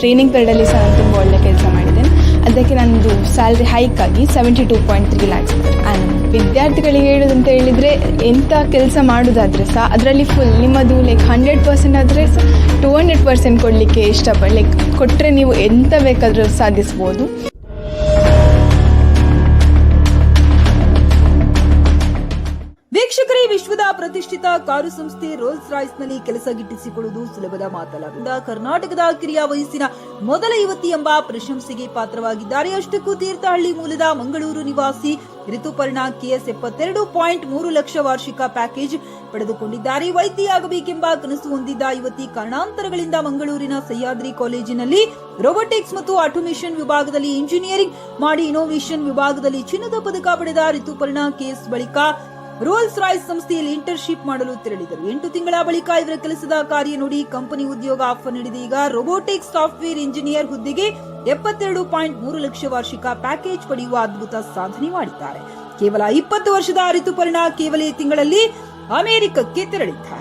Training ಪೀರಿಯಡಲ್ಲಿ ಸಹ ನಾನು ತುಂಬ ಒಳ್ಳೆ ಕೆಲಸ ಮಾಡಿದ್ದೇನೆ. ಅದಕ್ಕೆ ನನ್ನದು ಸ್ಯಾಲ್ರಿ ಹೈಕ್ ಆಗಿ seventy two point three lakhs and ವಿದ್ಯಾರ್ಥಿಗಳಿಗೆ ಹೇಳೋದಂತ ಹೇಳಿದರೆ ಎಂಥ ಕೆಲಸ ಮಾಡೋದಾದರೆ ಸಹ ಅದರಲ್ಲಿ ಫುಲ್ ನಿಮ್ಮದು ಲೈಕ್ ಹಂಡ್ರೆಡ್ ಪರ್ಸೆಂಟ್ ಆದರೆ ಸಹ ಟೂ ಹಂಡ್ರೆಡ್ ಪರ್ಸೆಂಟ್ ಕೊಡಲಿಕ್ಕೆ ಇಷ್ಟಪಡ ಲೈಕ್ ಕೊಟ್ಟರೆ ನೀವು ಎಂತ ಬೇಕಾದರೂ ಸಾಧಿಸ್ಬೋದು. ವಿಶ್ವದ ಪ್ರತಿಷ್ಠಿತ ಕಾರು ಸಂಸ್ಥೆ ರೋಲ್ಸ್ ರಾಯ್ಸ್ನಲ್ಲಿ ಕೆಲಸ ಗಿಟ್ಟಿಸಿಕೊಳ್ಳುವುದು ಸುಲಭದ ಮಾತಲ್ಲ. ಕರ್ನಾಟಕದ ಕಿರಿಯ ವಯಸ್ಸಿನ ಮೊದಲ ಯುವತಿ ಎಂಬ ಪ್ರಶಂಸೆಗೆ ಪಾತ್ರವಾಗಿದ್ದಾರೆ. ಅಷ್ಟಕ್ಕೂ ತೀರ್ಥಹಳ್ಳಿ ಮೂಲದ ಮಂಗಳೂರು ನಿವಾಸಿ ಋತುಪರ್ಣ ಕೆಎಸ್ ಎಪ್ಪತ್ತೆರಡು ಪಾಯಿಂಟ್ ಮೂರು ಲಕ್ಷ ವಾರ್ಷಿಕ ಪ್ಯಾಕೇಜ್ ಪಡೆದುಕೊಂಡಿದ್ದಾರೆ. ವೈದ್ಯೆಯಾಗಬೇಕೆಂಬ ಕನಸು ಹೊಂದಿದ್ದ ಯುವತಿ ಕಾರಣಾಂತರಗಳಿಂದ ಮಂಗಳೂರಿನ ಸಹ್ಯಾದ್ರಿ ಕಾಲೇಜಿನಲ್ಲಿ ರೋಬೋಟಿಕ್ಸ್ ಮತ್ತು ಆಟೋಮೇಷನ್ ವಿಭಾಗದಲ್ಲಿ ಇಂಜಿನಿಯರಿಂಗ್ ಮಾಡಿ ಇನೋವೇಷನ್ ವಿಭಾಗದಲ್ಲಿ ಚಿನ್ನದ ಪದಕ ಪಡೆದ ಋತುಪರ್ಣ ಕೆಎಸ್ ಬಳಿಕ ರೋಲ್ಸ್ ರಾಯ್ಸ್ ಸಂಸ್ಥೆಯಲ್ಲಿ ಇಂಟರ್ನ್ಶಿಪ್ ಮಾಡಲು ತೆರಳಿದರು. ಎಂಟು ತಿಂಗಳ ಬಳಿಕ ಇವರ ಕೆಲಸದ ಕಾರ್ಯ ನೋಡಿ ಕಂಪನಿ ಉದ್ಯೋಗ ಆಫರ್ ನೀಡಿದೆ. ಈಗ ರೋಬೋಟಿಕ್ ಸಾಫ್ಟ್ವೇರ್ ಇಂಜಿನಿಯರ್ ಹುದ್ದೆಗೆ ಎಪ್ಪತ್ತೆರಡು ಪಾಯಿಂಟ್ ಮೂರು ಲಕ್ಷ ವಾರ್ಷಿಕ ಪ್ಯಾಕೇಜ್ ಪಡೆಯುವ ಅದ್ಭುತ ಸಾಧನೆ ಮಾಡಿದ್ದಾರೆ. ಕೇವಲ ಇಪ್ಪತ್ತು ವರ್ಷದ ಋತುಪರ್ಣ ಕೇವಲ ಈ ತಿಂಗಳಲ್ಲಿ ಅಮೆರಿಕಕ್ಕೆ ತೆರಳಿದ್ದಾರೆ.